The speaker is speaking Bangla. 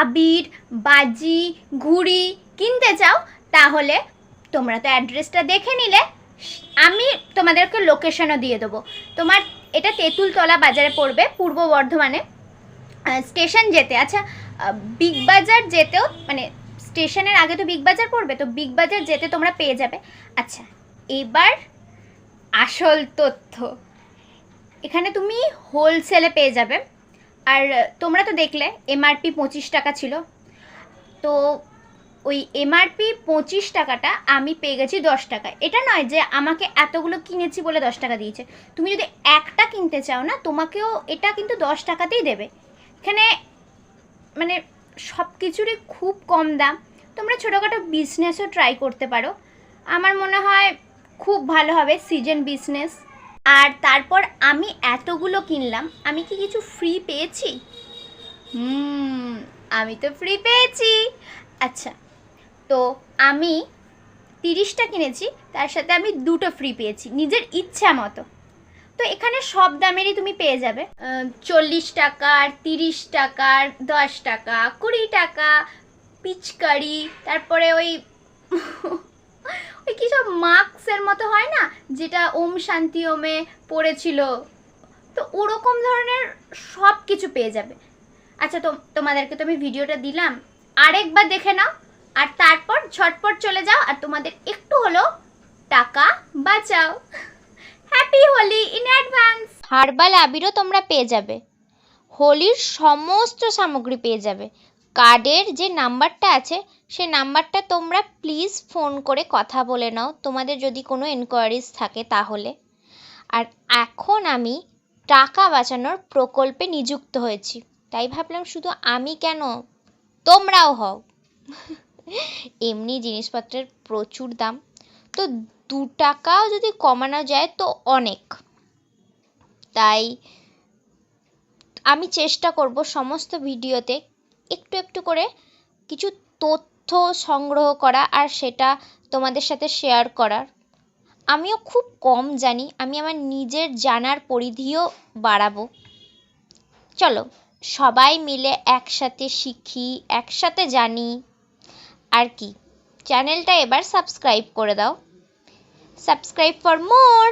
আবির, বাজি, ঘুড়ি কিনতে চাও, তাহলে তোমরা তো অ্যাড্রেসটা দেখে নিলে। আমি তোমাদেরকে লোকেশনও দিয়ে দেবো। তোমার এটা তেঁতুলতলা বাজারে পড়বে, পূর্ব বর্ধমানে। স্টেশন যেতে আচ্ছা বিগ বাজার যেতেও মানে স্টেশনের আগে তো বিগ বাজার পড়বে, তো বিগ বাজার যেতে তোমরা পেয়ে যাবে। আচ্ছা এবার আসল তথ্য। এখানে তুমি হোলসেলে পেয়ে যাবে। আর তোমরা তো দেখলে এমআরপি পঁচিশ টাকা ছিল। তো ওই এমআরপি পঁচিশ টাকাটা আমি পেয়ে গেছি দশ টাকায়। এটা নয় যে আমাকে এতগুলো কিনেছি বলে দশ টাকা দিয়েছে। তুমি যদি একটা কিনতে চাও না, তোমাকেও এটা কিন্তু দশ টাকাতেই দেবে। এখানে মানে সব কিছুরই খুব কম দাম। তোমরা ছোটোখাটো বিজনেসও ট্রাই করতে পারো। আমার মনে হয় খুব ভালো হবে সিজন বিজনেস আর তারপর আমি এতগুলো কিনলাম, আমি কি কিছু ফ্রি পেয়েছি? হুম, আমি তো ফ্রি পেয়েছি। আচ্ছা তো আমি তিরিশটা কিনেছি, তার সাথে আমি দুটো ফ্রি পেয়েছি, নিজের ইচ্ছা মতো। তো এখানে সব দামেরই তুমি পেয়ে যাবে। চল্লিশ টাকার তিরিশ টাকার দশ টাকা, কুড়ি টাকা, পিচকারি, তারপরে ওই ওই কী সব মাস্কের মতো হয় না? যেটা ওম শান্তি ওমে পড়েছিল। তো ওরকম ধরনের সব কিছু পেয়ে যাবে। আচ্ছা তো তোমাদেরকে তো আমি ভিডিওটা দিলাম। আরেকবার দেখে নাও। আর তারপর ঝটপট চলে যাও আর তোমাদের একটু হলো টাকা বাঁচাও। Happy Holi in advance herbal আবিরও তোমরা পেয়ে যাবে। হোলির সমস্ত সামগ্রী পেয়ে যাবে। কার্ডের যে নাম্বারটা আছে, সে নাম্বারটা তোমরা প্লিজ ফোন করে কথা বলে নাও। তোমাদের যদি কোনো এনকোয়ারিজ থাকে তাহলে। আর এখন আমি টাকা বাঁচানোর প্রকল্পে নিযুক্ত হয়েছি। তাই ভাবলাম শুধু আমি কেন? তোমরাও হও। এমনি জিনিসপত্রের প্রচুর দাম। তো দু টাকাও যদি কমানো যায় তো অনেক। তাই আমি চেষ্টা করব সমস্ত ভিডিওতে একটু একটু করে কিছু তথ্য সংগ্রহ করা আর সেটা তোমাদের সাথে শেয়ার করার। আমিও খুব কম জানি, আমি আমার নিজের জানার পরিধিও বাড়াবো। চলো, সবাই মিলে একসাথে শিখি, একসাথে জানি। আর কি চ্যানেলটা এবার সাবস্ক্রাইব করে দাও। Subscribe for more